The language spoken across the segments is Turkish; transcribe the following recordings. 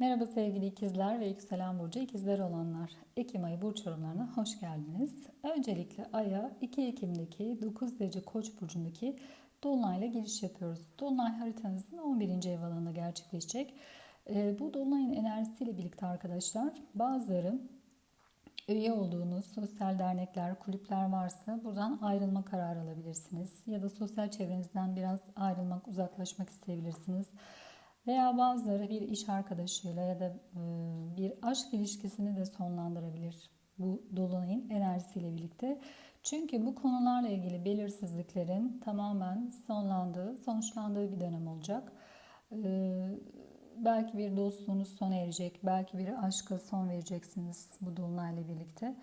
Merhaba sevgili ikizler ve yükselen burcu ikizler olanlar. Ekim ayı burç yorumlarına hoş geldiniz. Öncelikle aya 2 Ekim'deki 9 derece koç burcundaki dolunayla giriş yapıyoruz. Dolunay haritanızın 11. ev alanında gerçekleşecek. Ee, bu dolunayın enerjisiyle birlikte arkadaşlar bazıları üye olduğunuz sosyal dernekler, kulüpler varsa buradan ayrılma kararı alabilirsiniz. Ya da sosyal çevrenizden biraz ayrılmak, uzaklaşmak isteyebilirsiniz. Veya bazıları bir iş arkadaşıyla ya da e, bir aşk ilişkisini de sonlandırabilir bu dolunayın enerjisiyle birlikte. Çünkü bu konularla ilgili belirsizliklerin tamamen sonlandığı, sonuçlandığı bir dönem olacak. E, belki bir dostluğunuz sona erecek, belki bir aşka son vereceksiniz bu dolunayla birlikte.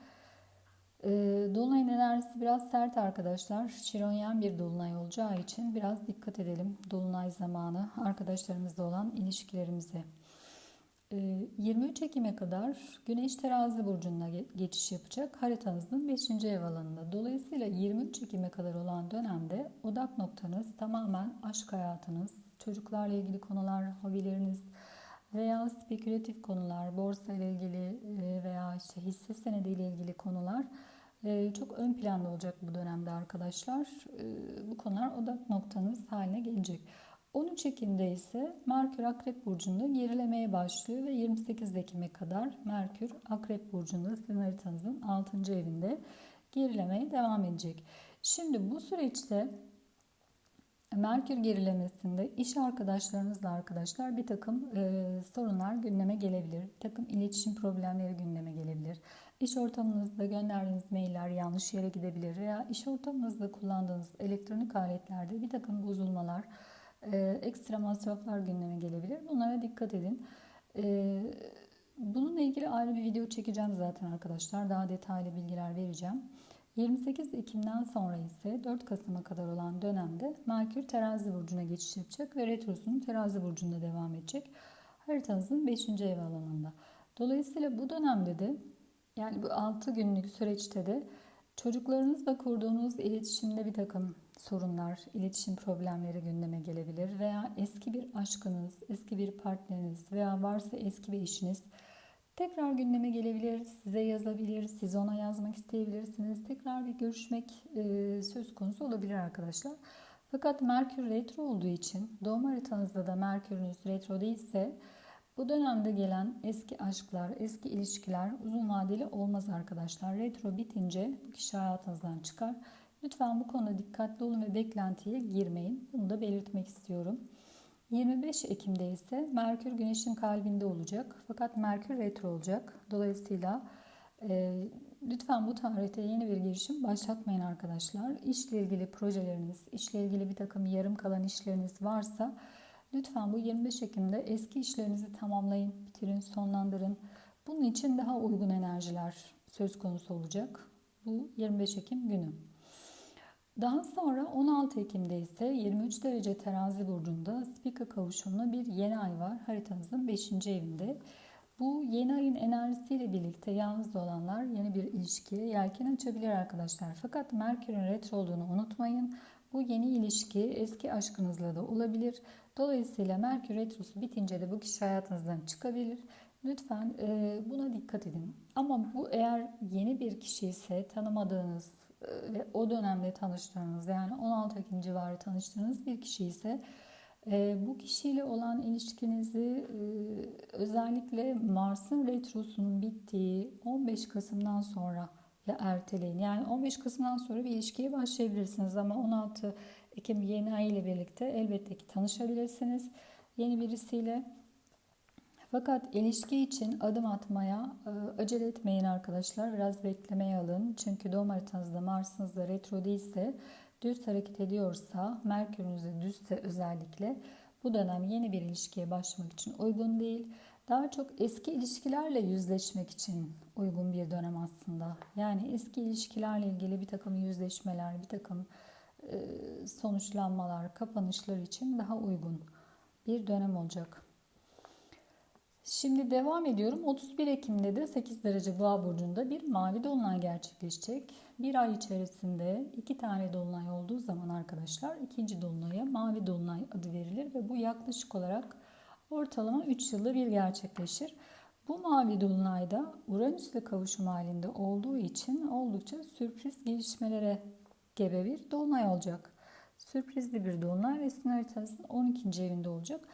E, dolunayın enerjisi biraz sert arkadaşlar. Şironyen bir dolunay olacağı için biraz dikkat edelim dolunay zamanı arkadaşlarımızla olan ilişkilerimize. 23 Ekim'e kadar Güneş Terazi burcuna geçiş yapacak haritanızın 5. ev alanında. Dolayısıyla 23 Ekim'e kadar olan dönemde odak noktanız tamamen aşk hayatınız, çocuklarla ilgili konular, hobileriniz veya spekülatif konular, borsa ile ilgili veya işte hisse senedi ile ilgili konular çok ön planda olacak bu dönemde arkadaşlar. Bu konular odak noktanız haline gelecek. 13 Ekim'de ise Merkür Akrep Burcu'nda gerilemeye başlıyor ve 28 Ekim'e kadar Merkür Akrep Burcu'nda sizin haritanızın 6. evinde gerilemeye devam edecek. Şimdi bu süreçte Merkür gerilemesinde iş arkadaşlarınızla arkadaşlar bir takım e, sorunlar gündeme gelebilir. Bir takım iletişim problemleri gündeme gelebilir. İş ortamınızda gönderdiğiniz mailler yanlış yere gidebilir veya iş ortamınızda kullandığınız elektronik aletlerde bir takım bozulmalar, e, ekstra masraflar gündeme gelebilir. Bunlara dikkat edin. E, bununla ilgili ayrı bir video çekeceğim zaten arkadaşlar. Daha detaylı bilgiler vereceğim. 28 Ekim'den sonra ise 4 Kasım'a kadar olan dönemde Merkür terazi burcuna geçiş yapacak ve retrosunun terazi burcunda devam edecek. Haritanızın 5. ev alanında. Dolayısıyla bu dönemde de yani bu 6 günlük süreçte de çocuklarınızla kurduğunuz iletişimde bir takım sorunlar, iletişim problemleri gündeme gelebilir veya eski bir aşkınız, eski bir partneriniz veya varsa eski bir eşiniz tekrar gündeme gelebilir, size yazabilir, siz ona yazmak isteyebilirsiniz. Tekrar bir görüşmek e, söz konusu olabilir arkadaşlar. Fakat Merkür retro olduğu için doğum haritanızda da Merkür'ünüz retro değilse bu dönemde gelen eski aşklar, eski ilişkiler uzun vadeli olmaz arkadaşlar. Retro bitince bu kişi hayatınızdan çıkar. Lütfen bu konuda dikkatli olun ve beklentiye girmeyin. Bunu da belirtmek istiyorum. 25 Ekim'de ise Merkür Güneş'in kalbinde olacak. Fakat Merkür retro olacak. Dolayısıyla e, lütfen bu tarihte yeni bir girişim başlatmayın arkadaşlar. İşle ilgili projeleriniz, işle ilgili bir takım yarım kalan işleriniz varsa lütfen bu 25 Ekim'de eski işlerinizi tamamlayın, bitirin, sonlandırın. Bunun için daha uygun enerjiler söz konusu olacak. Bu 25 Ekim günü. Daha sonra 16 Ekim'de ise 23 derece terazi burcunda Spika kavuşumlu bir yeni ay var haritanızın 5. evinde. Bu yeni ayın enerjisiyle birlikte yalnız olanlar yeni bir ilişkiye yelken açabilir arkadaşlar. Fakat Merkür'ün retro olduğunu unutmayın. Bu yeni ilişki eski aşkınızla da olabilir. Dolayısıyla Merkür retrosu bitince de bu kişi hayatınızdan çıkabilir. Lütfen e, buna dikkat edin. Ama bu eğer yeni bir kişi ise tanımadığınız, e, ve o dönemde tanıştığınız yani 16 Ekim civarı tanıştığınız bir kişi ise e, bu kişiyle olan ilişkinizi e, özellikle Mars'ın retrosunun bittiği 15 Kasım'dan sonra ya erteleyin. Yani 15 Kasım'dan sonra bir ilişkiye başlayabilirsiniz ama 16 Ekim yeni ay ile birlikte elbette ki tanışabilirsiniz yeni birisiyle. Fakat ilişki için adım atmaya e, acele etmeyin arkadaşlar. Biraz beklemeye alın. Çünkü doğum haritanızda Mars'ınızda retro değilse, düz hareket ediyorsa, Merkür'ünüzde düzse özellikle bu dönem yeni bir ilişkiye başlamak için uygun değil. Daha çok eski ilişkilerle yüzleşmek için uygun bir dönem aslında. Yani eski ilişkilerle ilgili bir takım yüzleşmeler, bir takım sonuçlanmalar, kapanışlar için daha uygun bir dönem olacak. Şimdi devam ediyorum. 31 Ekim'de de 8 derece boğa burcunda bir mavi dolunay gerçekleşecek. Bir ay içerisinde iki tane dolunay olduğu zaman arkadaşlar ikinci dolunaya mavi dolunay adı verilir ve bu yaklaşık olarak Ortalama 3 yılda bir gerçekleşir. Bu mavi dolunayda Uranüs'le kavuşum halinde olduğu için oldukça sürpriz gelişmelere gebe bir dolunay olacak. Sürprizli bir dolunay ve sizin haritasının 12. evinde olacak.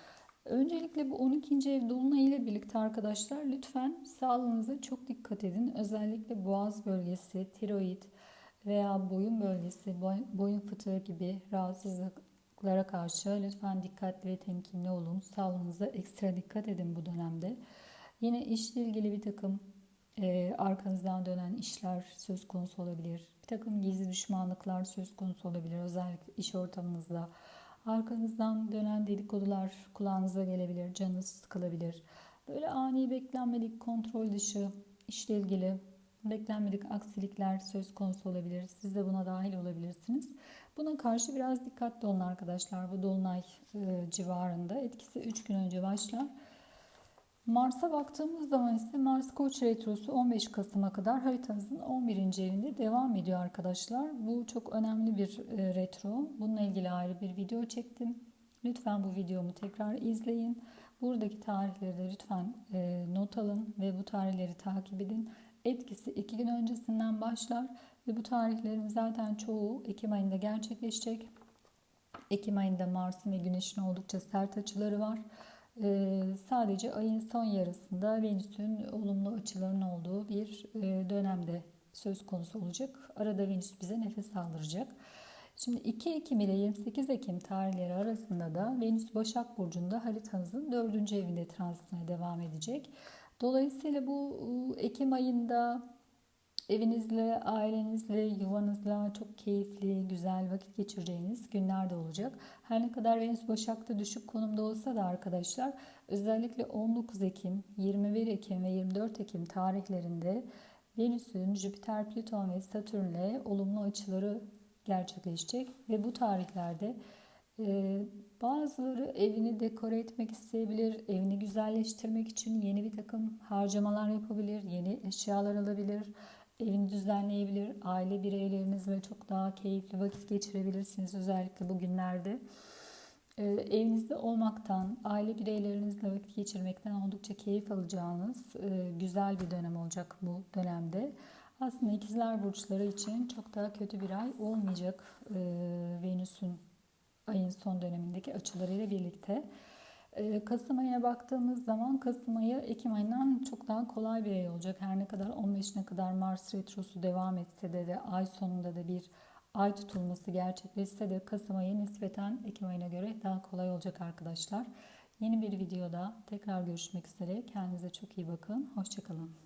Öncelikle bu 12. ev dolunay ile birlikte arkadaşlar lütfen sağlığınıza çok dikkat edin. Özellikle boğaz bölgesi, tiroid veya boyun bölgesi, boyun fıtığı gibi rahatsızlıklara karşı lütfen dikkatli ve temkinli olun. Sağlığınıza ekstra dikkat edin bu dönemde. Yine işle ilgili bir takım e, arkanızdan dönen işler söz konusu olabilir. Bir takım gizli düşmanlıklar söz konusu olabilir. Özellikle iş ortamınızda. Arkanızdan dönen dedikodular kulağınıza gelebilir, canınız sıkılabilir. Böyle ani beklenmedik kontrol dışı işle ilgili beklenmedik aksilikler söz konusu olabilir. Siz de buna dahil olabilirsiniz. Buna karşı biraz dikkatli olun arkadaşlar. Bu dolunay e, civarında etkisi 3 gün önce başlar. Mars'a baktığımız zaman ise Mars Koç retrosu 15 Kasım'a kadar haritanızın 11. evinde devam ediyor arkadaşlar. Bu çok önemli bir e, retro. Bununla ilgili ayrı bir video çektim. Lütfen bu videomu tekrar izleyin. Buradaki tarihleri de lütfen e, not alın ve bu tarihleri takip edin. Etkisi 2 gün öncesinden başlar ve bu tarihlerin zaten çoğu Ekim ayında gerçekleşecek. Ekim ayında Mars'ın ve Güneş'in oldukça sert açıları var. Ee, sadece ayın son yarısında Venüs'ün olumlu açılarının olduğu bir e, dönemde söz konusu olacak. Arada Venüs bize nefes aldıracak. Şimdi 2 Ekim ile 28 Ekim tarihleri arasında da Venüs Başak Burcu'nda haritanızın 4. evinde transitine devam edecek. Dolayısıyla bu Ekim ayında Evinizle, ailenizle, yuvanızla çok keyifli, güzel vakit geçireceğiniz günler de olacak. Her ne kadar Venüs Başak'ta düşük konumda olsa da arkadaşlar özellikle 19 Ekim, 21 Ekim ve 24 Ekim tarihlerinde Venüs'ün Jüpiter, Plüton ve Satürn'le olumlu açıları gerçekleşecek ve bu tarihlerde e, bazıları evini dekore etmek isteyebilir, evini güzelleştirmek için yeni bir takım harcamalar yapabilir, yeni eşyalar alabilir evini düzenleyebilir, aile bireylerinizle çok daha keyifli vakit geçirebilirsiniz özellikle bugünlerde. Ee, evinizde olmaktan, aile bireylerinizle vakit geçirmekten oldukça keyif alacağınız e, güzel bir dönem olacak bu dönemde. Aslında ikizler burçları için çok daha kötü bir ay olmayacak e, Venüs'ün ayın son dönemindeki açılarıyla birlikte. Ee, Kasım ayına baktığımız zaman Kasım ayı Ekim ayından çok daha kolay bir ay olacak. Her ne kadar 15'ine kadar Mars retrosu devam etse de, de ay sonunda da bir ay tutulması gerçekleşse de Kasım ayı nispeten Ekim ayına göre daha kolay olacak arkadaşlar. Yeni bir videoda tekrar görüşmek üzere. Kendinize çok iyi bakın. Hoşçakalın.